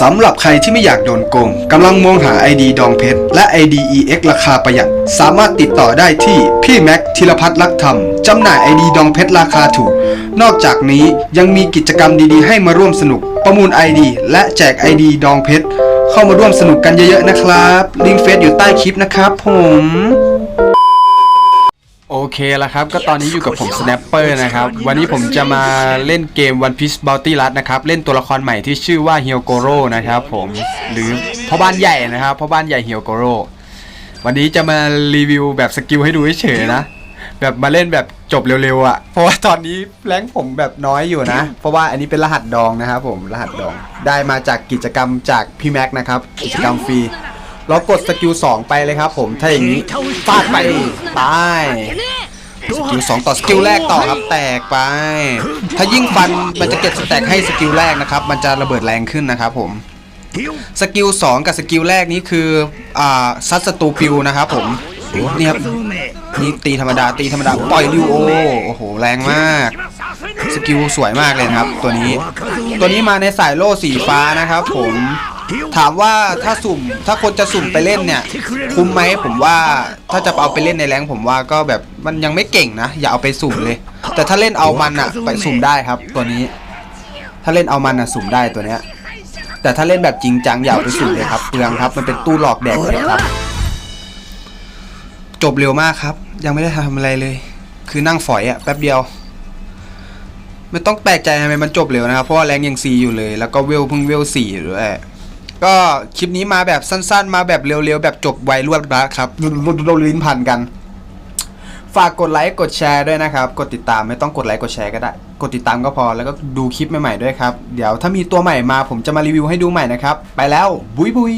สำหรับใครที่ไม่อยากโดนโกงกำลังมองหา ID ดองเพชรและ ID EX ราคาประหยัด สามารถติดต่อได้ที่พี่แม็กธีรพัฒน์ลักธรรมจำหน่าย ID ดองเพชรราคาถูก นอกจากนี้ยังมีกิจกรรมดีๆ ให้มาร่วมสนุก ประมูล ID และแจก ID ดองเพชรเข้ามาร่วมสนุกกันเยอะๆนะครับลิงก์เฟซอยู่ใต้คลิปนะครับผม โอเคแล้วครับ ก็ตอนนี้อยู่กับผม Snapper นะครับ วันนี้ผมจะมาเล่นเกม One Piece Bounty Run นะครับ เล่นตัวละครใหม่ที่ชื่อว่า h ฮ o โกโรนะครับผม หรือพ่อบ้านใหญ่นะครับ พ่อบ้านใหญ่ h ฮ o โกโรวันนี้จะมารีวิวแบบสกิลให้ดูเฉยๆนะ แบบมาเล่นแบบจบเร็วๆอะ่ะ เพราะว่าตอนนี้แรงค์ผมแบบน้อยอยู่นะ เพราะว่าอันนี้เป็นรหัสดองนะครับผม รหัสดอง ได้มาจากกิจกรรมจากพี่แม็กนะครับ กิจกรรมฟรี เรากดสกิล2ไปเลยครับผมถ้าอย่างนี้ฟาดไปตายสกิลสองต่อสกิลแรกต่อครับแตกไป ถ้ายิ่งฟันมันจะเก็บสแต็กให้สกิลแรกนะครับ มันจะระเบิดแรงขึ้นนะครับผมสกิลสองกับสกิลแรกนี้คืออ่าซัดสตูปิวนะครับผมเนี่ยครับนี่ตีธรรมดาตีธรรมดาปล่อยริวโอโอ้โหแรงมากสกิลสวยมากเลยครับ ตัวนี้ ตัวนี้มาในสายโล่สีฟ้านะครับ ผม ถามว่าถ้าสุ่มถ้าคนจะสุ่มไปเล่นเนี่ย คุ้มไหมผมว่าถ้าจะเอาไปเล่นในแรงผมว่าก็แบบมันยังไม่เก่งนะ อย่าเอาไปสุ่มเลย แต่ถ้าเล่นเอามันอะไปสุ่มได้ครับ ตัวนี้ ถ้าเล่นเอามันอะสุ่มได้ตัวเนี้ย แต่ถ้าเล่นแบบจริงจังอย่าเอาไปสุ่มเลยครับเปลืองครับ มันเป็นตู้หลอกแดกเลยครับ จบเร็วมากครับ ยังไม่ได้ทำอะไรเลย คือนั่งฝอยอะแป๊บเดียวไม่ต้องแปลกใจทำไมมันจบเร็วนะครับ เพราะว่าแรงยังซีอยู่เลย แล้วก็เวลเพิ่งเวลสี่อยู่ด้วย ก็คลิปนี้มาแบบสั้นๆ มาแบบเร็วๆ แบบจบไวรวดรัดครับรุนลิ้นพันกัน ฝากกดไลค์กดแชร์ด้วยนะครับ กดติดตามไม่ต้องกดไลค์กดแชร์ก็ได้ กดติดตามก็พอแล้วก็ดูคลิปใหม่ๆด้วยครับ เดี๋ยวถ้ามีตัวใหม่มาผมจะมารีวิวให้ดูใหม่นะครับ ไปแล้วบุยบุย